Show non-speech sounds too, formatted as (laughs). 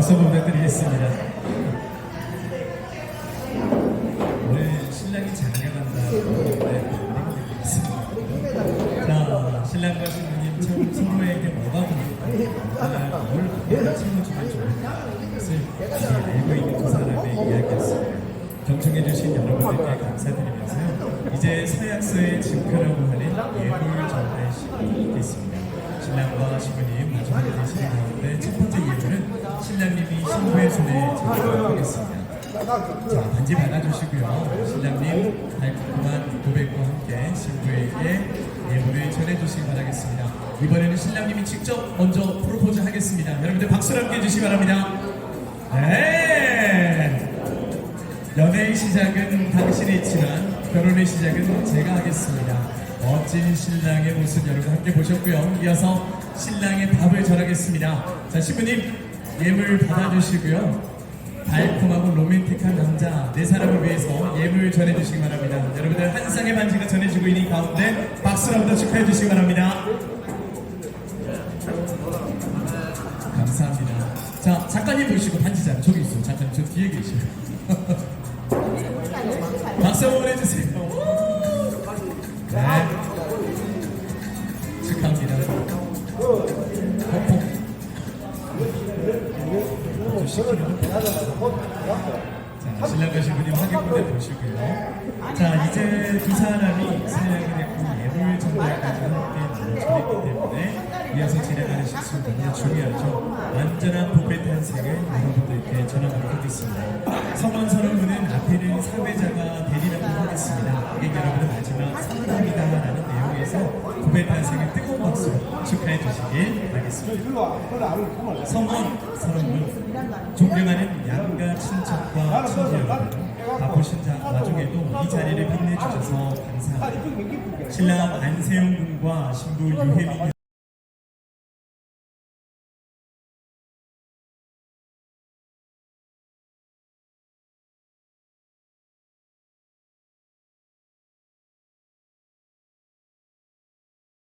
박수 부탁드리겠습니다. 오늘 신랑이 장가간다. 네, 자, 신랑과 신부님 참 서로에게 뭐가 궁금한가, 뭘뭘 챙겨주면 좋을까, 이것을 잘 알고 있는 두 사람의 이야기였습니다. 경청해주신 여러분들께 감사드리면서요. 이제 서약서의 증표라고 하는 예물 전달 시간이 있겠습니다. 신랑과 신부님 마주하게 되시는 가운데 첫 번째 예물은 신랑님이 신부의 손에 전달하겠습니다. 자, 반지 받아주시고요. 신랑님 달콤한 고백과 함께 신부에게 예물을 전해주시기 바라겠습니다. 이번에는 신랑님이 직접 먼저 프로포즈 하겠습니다. 여러분들 박수를 함께 해주시기 바랍니다. 네! 연애의 시작은 당신이 있지만 결혼의 시작은 제가 하겠습니다. 멋진 신랑의 모습 여러분 함께 보셨고요. 이어서 신랑의 답을 전하겠습니다. 자, 신부님 예물 받아주시고요. 달콤하고 로맨틱한 남자 내 사람을 위해서 예물 전해주시기 바랍니다. 여러분들 한 쌍의 반지가 전해지고 있는 가운데 박수로 한번 축하해 주시기 바랍니다. 감사합니다. 자 작가님 보시고 반지잖아 저기 있어. 작가님 저 뒤에 계시고. (laughs) 박수 한번 해주세요. 자, 신랑과 신부님 확인문에 보시고요. 자, 이제 두 사람이 사랑이 됐고 예물 전달까지 함께 나눠주기 때문에 이어서 진행하는 실수 너무 중요하죠. 완전한 복의 탄생을 여러분들께 전하도록 하겠습니다. 성원 선언문은 앞에는 사회자가 되리라고 하겠습니다. 이게 여러분의 마지막 상담이다라는 내용에서 복의 탄생을 축하해 주시길 바라겠습니다. 성원 선언문 존경하는 양가 친척과 친지 여러분 바쁘신 자 와중에도 이 자리를 빛내주셔서 감사합니다 신랑 안세용 군과 신부 유혜민